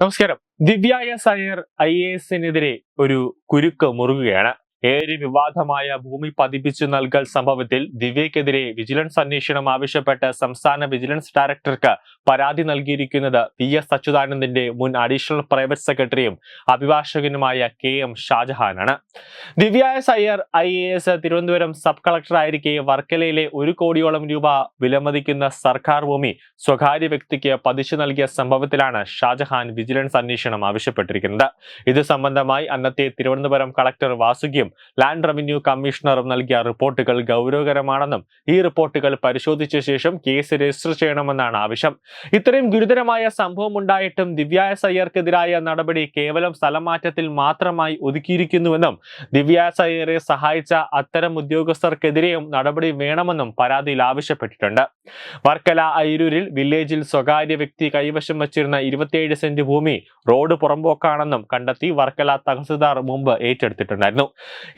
നമസ്കാരം. Divya S I A എസിനെതിരെ ഒരു കുരുക്ക് മുറുകുകയാണ്. ഏറെ വിവാദമായ ഭൂമി പതിപ്പിച്ചു നൽകൽ സംഭവത്തിൽ ദിവ്യക്കെതിരെ വിജിലൻസ് അന്വേഷണം ആവശ്യപ്പെട്ട് സംസ്ഥാന വിജിലൻസ് ഡയറക്ടർക്ക് പരാതി നൽകിയിരിക്കുന്നത് വി എസ് അച്യുതാനന്ദന്റെ മുൻ അഡീഷണൽ പ്രൈവറ്റ് സെക്രട്ടറിയും അഭിഭാഷകനുമായ K M ഷാജഹാനാണ്. Divya S Iyer I A S Thiruvananthapuram sub collector ആയിരിക്കെ വർക്കലയിലെ ഒരു കോടിയോളം രൂപ വിലമതിക്കുന്ന സർക്കാർ ഭൂമി സ്വകാര്യ വ്യക്തിക്ക് പതിച്ചു നൽകിയ സംഭവത്തിലാണ് ഷാജഹാൻ വിജിലൻസ് അന്വേഷണം ആവശ്യപ്പെട്ടിരിക്കുന്നത്. ഇത് സംബന്ധമായി അന്നത്തെ തിരുവനന്തപുരം കളക്ടർ വാസുകിയും ലാൻഡ് റവന്യൂ കമ്മീഷണറും നൽകിയ റിപ്പോർട്ടുകൾ ഗൗരവകരമാണെന്നും ഈ റിപ്പോർട്ടുകൾ പരിശോധിച്ച ശേഷം കേസ് രജിസ്റ്റർ ചെയ്യണമെന്നാണ് ആവശ്യം. ഇത്രയും ഗുരുതരമായ സംഭവം ഉണ്ടായിട്ടും ദിവ്യായ സയ്യർക്കെതിരായ നടപടി കേവലം സ്ഥലമാറ്റത്തിൽ മാത്രമായി ഒതുക്കിയിരിക്കുന്നുവെന്നും ദിവ്യായ സയ്യറെ സഹായിച്ച അത്തരം ഉദ്യോഗസ്ഥർക്കെതിരെയും നടപടി വേണമെന്നും പരാതിയിൽ ആവശ്യപ്പെട്ടിട്ടുണ്ട്. വർക്കല അയിരൂരിൽ വില്ലേജിൽ സ്വകാര്യ വ്യക്തി കൈവശം വച്ചിരുന്ന ഇരുപത്തിയേഴ് സെന്റ് ഭൂമി റോഡ് പുറമ്പോക്കാണെന്നും കണ്ടെത്തി വർക്കല തഹസിൽദാർ മുമ്പ് ഏറ്റെടുത്തിട്ടുണ്ടായിരുന്നു.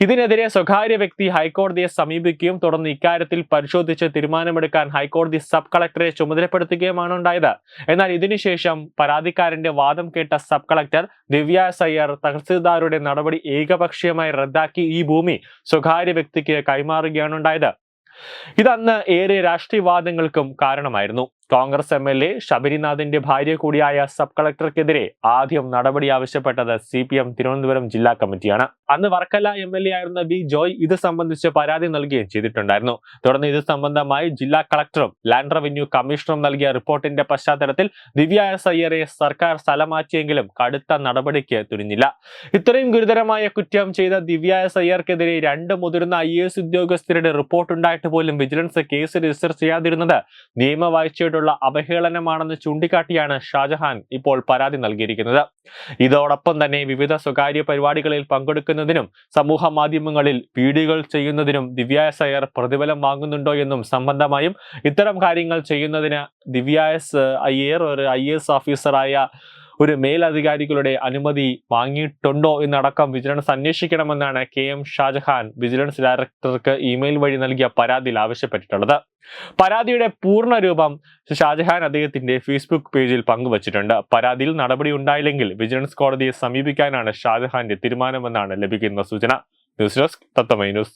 ഇതിനെതിരെ സ്വകാര്യ വ്യക്തി ഹൈക്കോടതിയെ സമീപിക്കുകയും തുടർന്ന് ഇക്കാര്യത്തിൽ പരിശോധിച്ച് തീരുമാനമെടുക്കാൻ ഹൈക്കോടതി സബ് കളക്ടറെ ചുമതലപ്പെടുത്തുകയുമാണ് ഉണ്ടായത്. എന്നാൽ ഇതിനുശേഷം പരാതിക്കാരന്റെ വാദം കേട്ട സബ് കളക്ടർ ദിവ്യ സയ്യർ തഹസിൽദാരുടെ നടപടി ഏകപക്ഷീയമായി റദ്ദാക്കി ഈ ഭൂമി സ്വകാര്യ വ്യക്തിക്ക് കൈമാറുകയാണ് ഉണ്ടായത്. ഇതന്ന് ഏറെ രാഷ്ട്രീയവാദങ്ങൾക്കും കാരണമായിരുന്നു. കോൺഗ്രസ് എം എൽ എ ശബരിനാഥിന്റെ ഭാര്യ കൂടിയായ സബ് കളക്ടർക്കെതിരെ ആദ്യം നടപടി ആവശ്യപ്പെട്ടത് സി പി എം തിരുവനന്തപുരം ജില്ലാ കമ്മിറ്റിയാണ്. അന്ന് വർക്കല എം എൽ എ ആയിരുന്ന ബി ജോയ് ഇത് സംബന്ധിച്ച് പരാതി നൽകുകയും ചെയ്തിട്ടുണ്ടായിരുന്നു. തുടർന്ന് ഇത് സംബന്ധമായി ജില്ലാ കളക്ടറും ലാൻഡ് റവന്യൂ കമ്മീഷണറും നൽകിയ റിപ്പോർട്ടിന്റെ പശ്ചാത്തലത്തിൽ ദിവ്യ എസ് അയ്യരെ സർക്കാർ സ്ഥലമാറ്റിയെങ്കിലും കടുത്ത നടപടിക്ക് തുനിഞ്ഞില്ല. ഇത്രയും ഗുരുതരമായ കുറ്റം ചെയ്ത ദിവ്യ എസ് അയ്യർക്കെതിരെ രണ്ട് മുതിർന്ന ഐ എസ് ഉദ്യോഗസ്ഥരുടെ റിപ്പോർട്ട് ഉണ്ടായിട്ട് പോലും വിജിലൻസ് കേസ് രജിസ്റ്റർ ചെയ്യാതിരുന്നത് നിയമവാഴ്ചയോടുള്ള അവഹേളനമാണെന്ന് ചൂണ്ടിക്കാട്ടിയാണ് ഷാജഹാൻ ഇപ്പോൾ പരാതി നൽകിയിരിക്കുന്നത്. ഇതോടൊപ്പം തന്നെ വിവിധ സ്വകാര്യ പരിപാടികളിൽ പങ്കെടുക്കുന്നതിനും സമൂഹ മാധ്യമങ്ങളിൽ വീഡിയോകൾ ചെയ്യുന്നതിനും ദിവ്യാസ് അയർ അയ്യർ പ്രതിഫലം വാങ്ങുന്നുണ്ടോ എന്നും സംബന്ധമായും ഇത്തരം കാര്യങ്ങൾ ചെയ്യുന്നതിന് ദിവ്യാസ് അയ്യർ ഒരു ഐ എസ് ഓഫീസറായ ഒരു മേലധികാരികളുടെ അനുമതി വാങ്ങിയിട്ടുണ്ടോ എന്നടക്കം വിജിലൻസ് അന്വേഷിക്കണമെന്നാണ് കെ എം ഷാജഹാൻ വിജിലൻസ് ഡയറക്ടർക്ക് ഇമെയിൽ വഴി നൽകിയ പരാതിയിൽ ആവശ്യപ്പെട്ടിട്ടുള്ളത്. പരാതിയുടെ പൂർണ രൂപം ഷാജഹാൻ അദ്ദേഹത്തിന്റെ ഫേസ്ബുക്ക് പേജിൽ പങ്കുവച്ചിട്ടുണ്ട്. പരാതിയിൽ നടപടി ഉണ്ടായില്ലെങ്കിൽ വിജിലൻസ് കോടതിയെ സമീപിക്കാനാണ് ഷാജഹാന്റെ തീരുമാനമെന്നാണ് ലഭിക്കുന്ന സൂചന. News desk തത്തമൈ news.